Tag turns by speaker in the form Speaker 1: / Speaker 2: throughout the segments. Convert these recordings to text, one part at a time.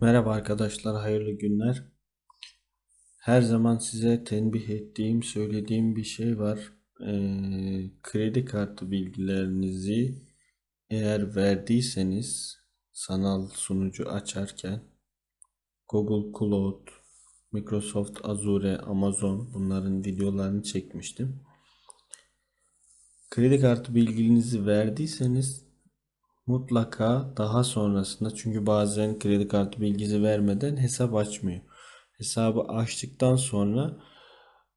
Speaker 1: Merhaba arkadaşlar, hayırlı günler. Her zaman size tembih ettiğim, söylediğim bir şey var. Ee, kredi kartı bilgilerinizi eğer verdiyseniz sanal sunucu açarken Google Cloud, Microsoft Azure, Amazon bunların videolarını çekmiştim. Kredi kartı bilginizi verdiyseniz Mutlaka daha sonrasında çünkü bazen kredi kartı bilgisi vermeden hesap açmıyor. Hesabı açtıktan sonra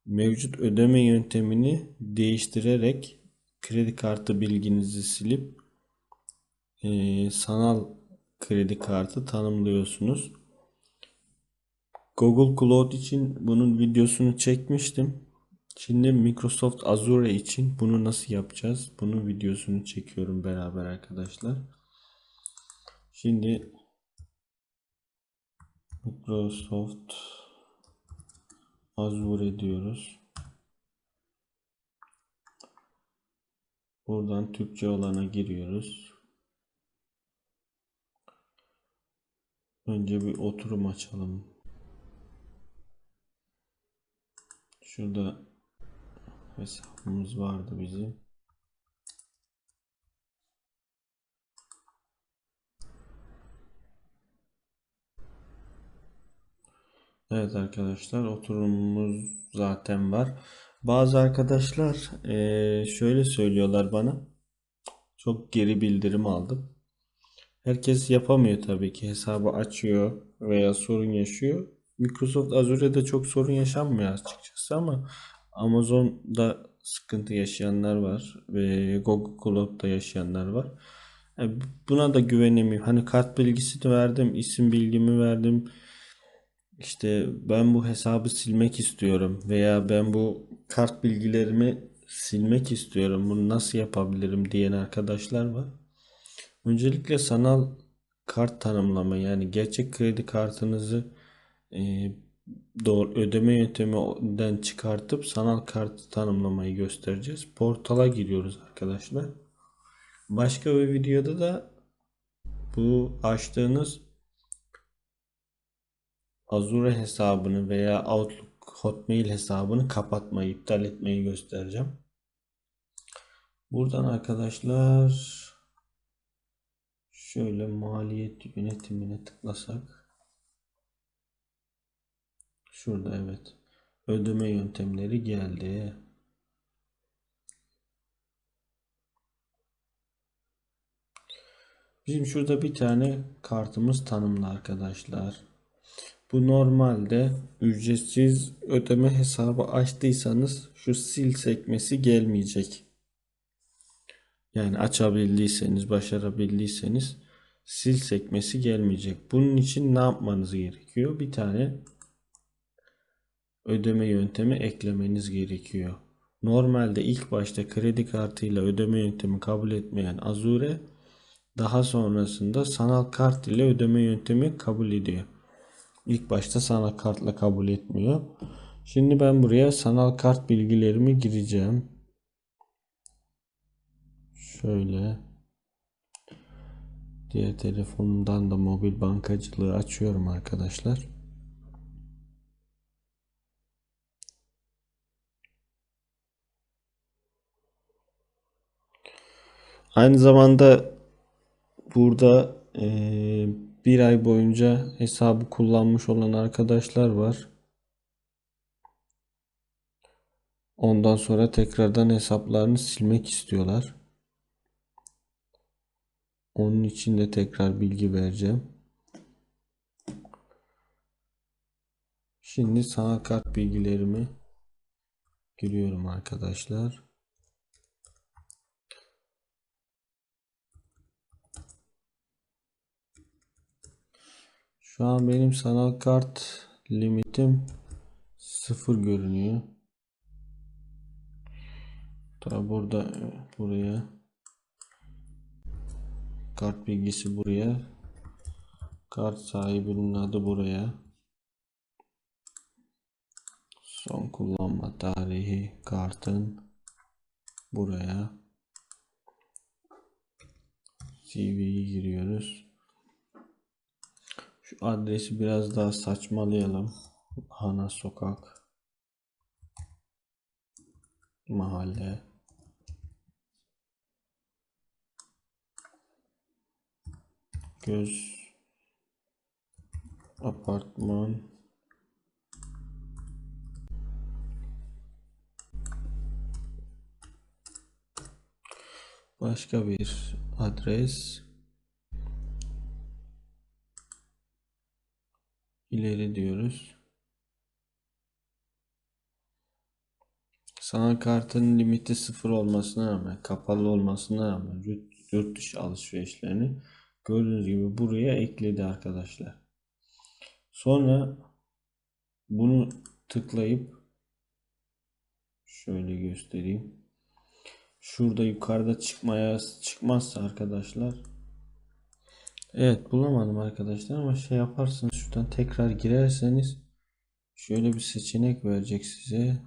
Speaker 1: mevcut ödeme yöntemini değiştirerek kredi kartı bilginizi silip e, sanal kredi kartı tanımlıyorsunuz. Google Cloud için bunun videosunu çekmiştim. Şimdi Microsoft Azure için bunu nasıl yapacağız? Bunun videosunu çekiyorum beraber arkadaşlar. Şimdi Microsoft Azure diyoruz. Buradan Türkçe olana giriyoruz. Önce bir oturum açalım. Şurada hesabımız vardı bizim. Evet arkadaşlar oturumumuz zaten var. Bazı arkadaşlar eee, şöyle söylüyorlar bana. Çok geri bildirim aldım. Herkes yapamıyor tabii ki. Hesabı açıyor veya sorun yaşıyor. Microsoft Azure'de çok sorun yaşanmıyor açıkçası ama Amazon'da sıkıntı yaşayanlar var ve Google Cloud'da yaşayanlar var. Yani buna da güvenemiyorum. Hani kart bilgisi de verdim, isim bilgimi verdim. İşte ben bu hesabı silmek istiyorum veya ben bu kart bilgilerimi silmek istiyorum. Bunu nasıl yapabilirim diyen arkadaşlar var. Öncelikle sanal kart tanımlama yani gerçek kredi kartınızı e, doğru ödeme yönteminden çıkartıp sanal kart tanımlamayı göstereceğiz. Portala giriyoruz arkadaşlar. Başka bir videoda da bu açtığınız Azure hesabını veya Outlook Hotmail hesabını kapatmayı, iptal etmeyi göstereceğim. Buradan arkadaşlar şöyle maliyet yönetimine tıklasak şurada evet ödeme yöntemleri geldi. Bizim şurada bir tane kartımız tanımlı arkadaşlar. Bu normalde ücretsiz ödeme hesabı açtıysanız şu sil sekmesi gelmeyecek. Yani açabildiyseniz, başarabildiyseniz sil sekmesi gelmeyecek. Bunun için ne yapmanız gerekiyor? Bir tane ödeme yöntemi eklemeniz gerekiyor. Normalde ilk başta kredi kartıyla ödeme yöntemi kabul etmeyen Azure daha sonrasında sanal kart ile ödeme yöntemi kabul ediyor. İlk başta sanal kartla kabul etmiyor. Şimdi ben buraya sanal kart bilgilerimi gireceğim. Şöyle. Diğer telefonumdan da mobil bankacılığı açıyorum arkadaşlar. Aynı zamanda burada eee bir ay boyunca hesabı kullanmış olan arkadaşlar var. Ondan sonra tekrardan hesaplarını silmek istiyorlar. Onun için de tekrar bilgi vereceğim. Şimdi sanal kart bilgilerimi giriyorum arkadaşlar. Şu an benim sanal kart limitim sıfır görünüyor. Tabi burada buraya kart bilgisi buraya kart sahibinin adı buraya son kullanma tarihi kartın buraya CV'yi giriyoruz. Şu adresi biraz daha saçmalayalım. Hana Sokak. Mahalle. Göz. Apartman. Başka bir adres ileri diyoruz. Sanal kartın limiti sıfır olmasına rağmen, kapalı olmasına rağmen yurt dışı alışverişlerini gördüğünüz gibi buraya ekledi arkadaşlar. Sonra bunu tıklayıp şöyle göstereyim. Şurada yukarıda çıkmaya çıkmazsa arkadaşlar Evet bulamadım arkadaşlar ama şey yaparsınız şuradan tekrar girerseniz şöyle bir seçenek verecek size.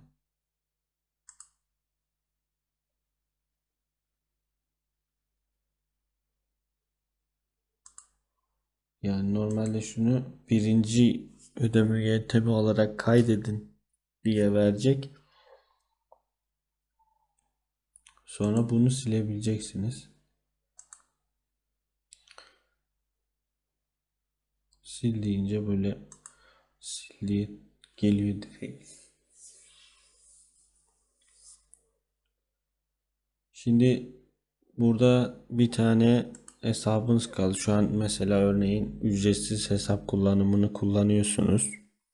Speaker 1: Yani normalde şunu birinci ödeme yöntemi olarak kaydedin diye verecek. Sonra bunu silebileceksiniz. Sil deyince böyle sildiği geliyor direkt. Şimdi burada bir tane hesabınız kaldı. Şu an mesela örneğin ücretsiz hesap kullanımını kullanıyorsunuz.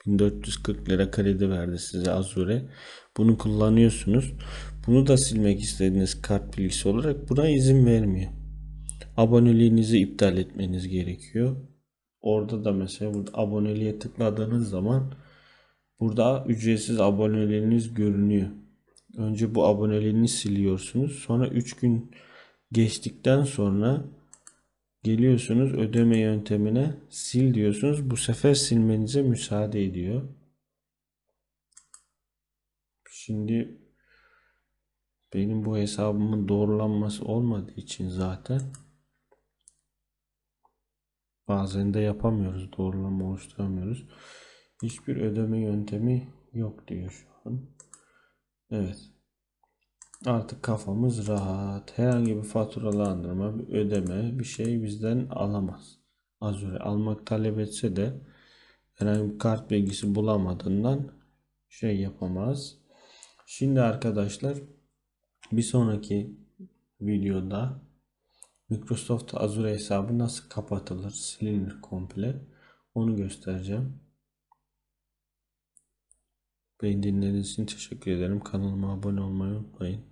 Speaker 1: 1440 lira kredi verdi size Azure. Bunu kullanıyorsunuz. Bunu da silmek istediğiniz kart bilgisi olarak buna izin vermiyor. Aboneliğinizi iptal etmeniz gerekiyor. Orada da mesela burada aboneliğe tıkladığınız zaman burada ücretsiz aboneliğiniz görünüyor. Önce bu aboneliğini siliyorsunuz. Sonra 3 gün geçtikten sonra geliyorsunuz ödeme yöntemine sil diyorsunuz. Bu sefer silmenize müsaade ediyor. Şimdi benim bu hesabımın doğrulanması olmadığı için zaten bazen de yapamıyoruz. Doğrulama oluşturamıyoruz. Hiçbir ödeme yöntemi yok diyor şu an. Evet. Artık kafamız rahat. Herhangi bir faturalandırma, bir ödeme, bir şey bizden alamaz. Azure almak talep etse de herhangi bir kart bilgisi bulamadığından şey yapamaz. Şimdi arkadaşlar bir sonraki videoda Microsoft Azure hesabı nasıl kapatılır, silinir komple onu göstereceğim. Beni dinlediğiniz için teşekkür ederim. Kanalıma abone olmayı unutmayın.